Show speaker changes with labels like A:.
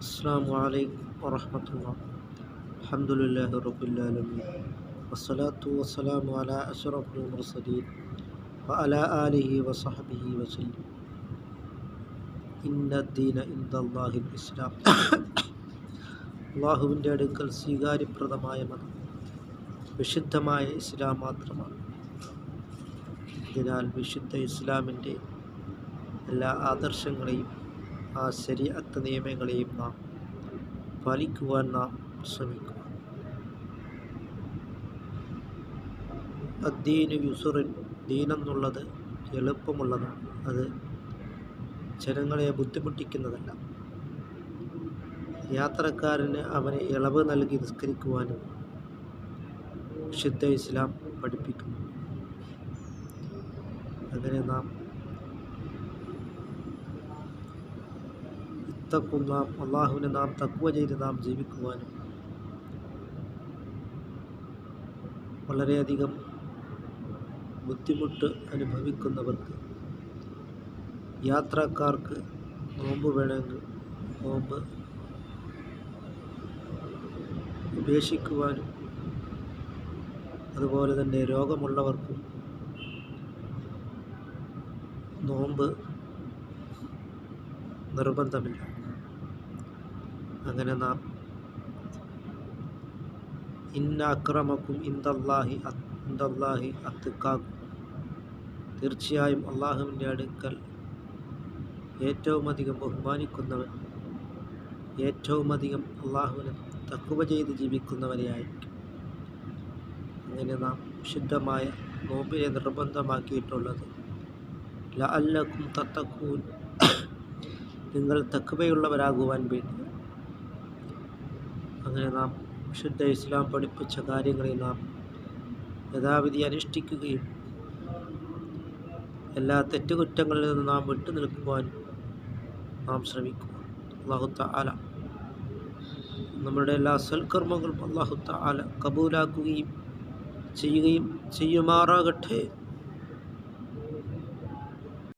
A: അസ്സാം വലൈക്കും വറഹമത്തുള്ള അലഹമുല്ലാ റബുല്ലാലമീൻ വസ്സലാത്തു വസ്സലാമു അല അഷറഫുൽ മുർസലീൻ വഅല ആലിഹി വസഹബിഹി വസല്ലം. ഇന്നദ്ദീന ഇന്ദാഹിൽ ഇസ്ലാം. അള്ളാഹുവിന്റെ അടുക്കൽ സ്വീകാര്യപ്രദമായ മതം വിശുദ്ധമായ ഇസ്ലാം മാത്രമാണ്. അതിനാൽ വിശുദ്ധ ഇസ്ലാമിന്റെ എല്ലാ ആദർശങ്ങളെയും ആ ശരീഅത്ത് നിയമങ്ങളെയും നാം പാലിക്കുവാൻ നാം ശ്രമിക്കുക അദ്ദീന് യുസുറിൻ ദീനെന്നുള്ളത് എളുപ്പമുള്ളതാണ്. അത് ജനങ്ങളെ ബുദ്ധിമുട്ടിക്കുന്നതല്ല. യാത്രക്കാരന് അവന് ഇളവ് നൽകി നിസ്കരിക്കുവാനും ശുദ്ധ ഇസ്ലാം പഠിപ്പിക്കുന്നു. അങ്ങനെ നാം ഇത്തക്കും നാം അള്ളാഹുവിനെ നാം തക്കുവ ചെയ്ത് നാം ജീവിക്കുവാനും വളരെയധികം ബുദ്ധിമുട്ട് അനുഭവിക്കുന്നവർക്ക് യാത്രക്കാർക്ക് നോമ്പ് വേണമെങ്കിൽ നോമ്പ് ഉപേക്ഷിക്കുവാനും അതുപോലെ തന്നെ രോഗമുള്ളവർക്കും നോമ്പ് നിർബന്ധമില്ല. അങ്ങനെ നാം ഇന്ന അക്രമക്കും ഇന്ദല്ലാഹി ഇന്ദല്ലാഹി അത്തുക്കാക്കും തീർച്ചയായും അള്ളാഹുവിന്റെ അടുക്കൽ ഏറ്റവും അധികം ബഹുമാനിക്കുന്നവൻ ഏറ്റവും അധികം അള്ളാഹുവിനെ തക്കുവ ചെയ്ത് ജീവിക്കുന്നവരെയായിരിക്കും അങ്ങനെ നാം ശുദ്ധമായ നോമ്പിനെ നിർബന്ധമാക്കിയിട്ടുള്ളത് ലഅല്ലക്കും തത്തക്കൂൻ നിങ്ങൾ തക്കുവയുള്ളവരാകുവാൻ വേണ്ടി അങ്ങനെ നാം വിശുദ്ധ ഇസ്ലാം പഠിപ്പിച്ച കാര്യങ്ങളിൽ നാം യഥാവിധി അനുഷ്ഠിക്കുകയും എല്ലാ തെറ്റുകുറ്റങ്ങളിൽ നിന്ന് നാം വിട്ടു നിൽക്കുവാനും നാം ശ്രമിക്കുക അള്ളാഹുത്ത ആല നമ്മുടെ എല്ലാ സൽക്കർമ്മങ്ങളും അള്ളാഹുത്ത ആല കബൂലാക്കുകയും ചെയ്യുകയും ചെയ്യുമാറാകട്ടെ.